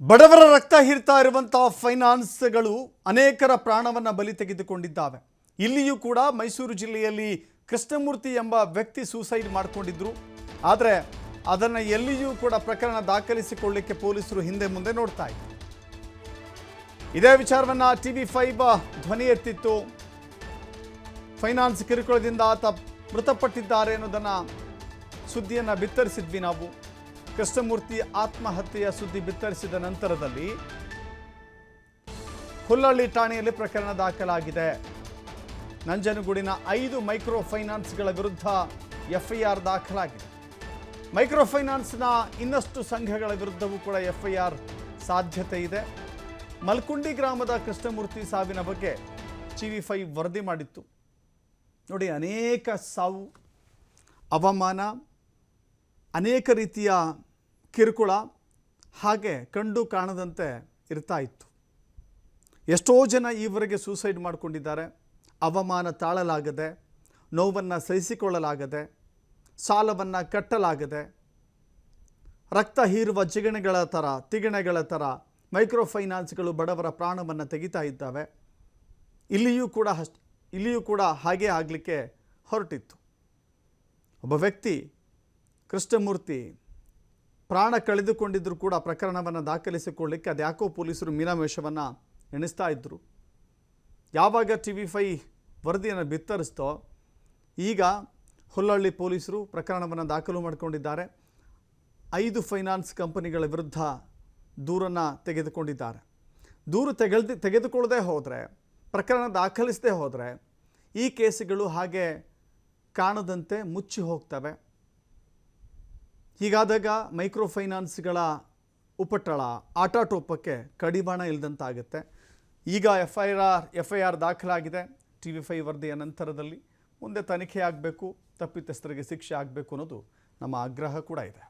ಬಡವರ ರಕ್ತ ಹೀರ್ತಾ ಇರುವಂತಹ ಫೈನಾನ್ಸ್ಗಳು ಅನೇಕರ ಪ್ರಾಣವನ್ನು ಬಲಿ ತೆಗೆದುಕೊಂಡಿದ್ದಾವೆ. ಇಲ್ಲಿಯೂ ಕೂಡ ಮೈಸೂರು ಜಿಲ್ಲೆಯಲ್ಲಿ ಕೃಷ್ಣಮೂರ್ತಿ ಎಂಬ ವ್ಯಕ್ತಿ ಸೂಸೈಡ್ ಮಾಡಿಕೊಂಡಿದ್ರು. ಆದರೆ ಅದನ್ನು ಎಲ್ಲಿಯೂ ಕೂಡ ಪ್ರಕರಣ ದಾಖಲಿಸಿಕೊಳ್ಳಿಕ್ಕೆ ಪೊಲೀಸರು ಹಿಂದೆ ಮುಂದೆ ನೋಡ್ತಾ ಇದ್ರು. ಇದೇ ವಿಚಾರವನ್ನ ಟಿವಿ ಫೈವ್ ಧ್ವನಿ ಎತ್ತಿತ್ತು. ಫೈನಾನ್ಸ್ ಕಿರುಕುಳದಿಂದ ಆತ ಮೃತಪಟ್ಟಿದ್ದಾರೆ ಅನ್ನೋದನ್ನ ಸುದ್ದಿಯನ್ನು ಬಿತ್ತರಿಸಿದ್ವಿ ನಾವು. ಕೃಷ್ಣಮೂರ್ತಿ ಆತ್ಮಹತ್ಯೆಯ ಸುದ್ದಿ ಬಿತ್ತರಿಸಿದ ನಂತರದಲ್ಲಿ ಹುಲ್ಲಳ್ಳಿ ಠಾಣೆಯಲ್ಲಿ ಪ್ರಕರಣ ದಾಖಲಾಗಿದೆ. ನಂಜನಗೂಡಿನ ಐದು ಮೈಕ್ರೋ ಫೈನಾನ್ಸ್ಗಳ ವಿರುದ್ಧ ಎಫ್ಐಆರ್ ದಾಖಲಾಗಿದೆ. ಮೈಕ್ರೋ ಫೈನಾನ್ಸ್ನ ಇನ್ನಷ್ಟು ಸಂಘಗಳ ವಿರುದ್ಧವೂ ಕೂಡ ಎಫ್ಐಆರ್ ಸಾಧ್ಯತೆ ಇದೆ. ಮಲ್ಕುಂಡಿ ಗ್ರಾಮದ ಕೃಷ್ಣಮೂರ್ತಿ ಸಾವಿನ ಬಗ್ಗೆ ಟಿವಿ ಫೈವ್ ವರದಿ ಮಾಡಿತ್ತು. ನೋಡಿ, ಅನೇಕ ಸಾವು, ಅವಮಾನ, ಅನೇಕ ರೀತಿಯ ಕಿರುಕುಳ ಹಾಗೆ ಕಂಡು ಕಾಣದಂತೆ ಇರ್ತಾ ಇತ್ತು. ಎಷ್ಟೋ ಜನ ಈವರೆಗೆ ಸೂಸೈಡ್ ಮಾಡಿಕೊಂಡಿದ್ದಾರೆ. ಅವಮಾನ ತಾಳಲಾಗದೆ, ನೋವನ್ನು ಸಹಿಸಿಕೊಳ್ಳಲಾಗದೆ, ಸಾಲವನ್ನು ಕಟ್ಟಲಾಗದೆ, ರಕ್ತ ಹೀರುವ ಜಿಗಣೆಗಳ ಥರ, ತಿಗಣೆಗಳ ಥರ ಮೈಕ್ರೋ ಫೈನಾನ್ಸ್ಗಳು ಬಡವರ ಪ್ರಾಣವನ್ನು ತೆಗಿತಾ ಇದ್ದಾವೆ. ಇಲ್ಲಿಯೂ ಕೂಡ ಇಲ್ಲಿಯೂ ಕೂಡ ಹಾಗೇ ಆಗಲಿಕ್ಕೆ ಹೊರಟಿತ್ತು. ಒಬ್ಬ ವ್ಯಕ್ತಿ ಕೃಷ್ಣಮೂರ್ತಿ ಪ್ರಾಣ ಕಳೆದುಕೊಂಡಿದ್ದರೂ ಕೂಡ ಪ್ರಕರಣವನ್ನು ದಾಖಲಿಸಿಕೊಳ್ಳಿಕ್ಕೆ ಅದ್ಯಾಕೋ ಪೊಲೀಸರು ಮೀನಾಮೇಷವನ್ನು ಎಣಿಸ್ತಾ ಇದ್ದರು ಯಾವಾಗ ಟಿ ವಿ ಫೈ ವರದಿಯನ್ನು ಬಿತ್ತರಿಸ್ತೋ, ಈಗ ಹುಲ್ಲಹಳ್ಳಿ ಪೊಲೀಸರು ಪ್ರಕರಣವನ್ನು ದಾಖಲು ಮಾಡಿಕೊಂಡಿದ್ದಾರೆ. ಐದು ಫೈನಾನ್ಸ್ ಕಂಪನಿಗಳ ವಿರುದ್ಧ ದೂರನ್ನು ತೆಗೆದುಕೊಂಡಿದ್ದಾರೆ. ದೂರು ತೆಗೆದು ತೆಗೆದುಕೊಳ್ಳದೆ ಹೋದರೆ, ಪ್ರಕರಣ ದಾಖಲಿಸದೆ ಹೋದರೆ, ಈ ಕೇಸುಗಳು ಹಾಗೆ ಕಾಣದಂತೆ ಮುಚ್ಚಿ ಹೋಗ್ತವೆ. ಹೀಗಾದಾಗ ಮೈಕ್ರೋ ಫೈನಾನ್ಸ್ಗಳ ಉಪಟಳ ಆಟಾಟೋಪಕ್ಕೆ ಕಡಿವಾಣ ಇಲ್ಲದಂತಾಗುತ್ತೆ ಈಗ F I R F I R ದಾಖಲಾಗಿದೆ. ಟಿ ವಿ ಫೈ ವರದಿಯ ನಂತರದಲ್ಲಿ ಮುಂದೆ ತನಿಖೆ ಆಗಬೇಕು, ತಪ್ಪಿತಸ್ಥರಿಗೆ ಶಿಕ್ಷೆ ಆಗಬೇಕು ಅನ್ನೋದು ನಮ್ಮ ಆಗ್ರಹ ಕೂಡ ಇದೆ.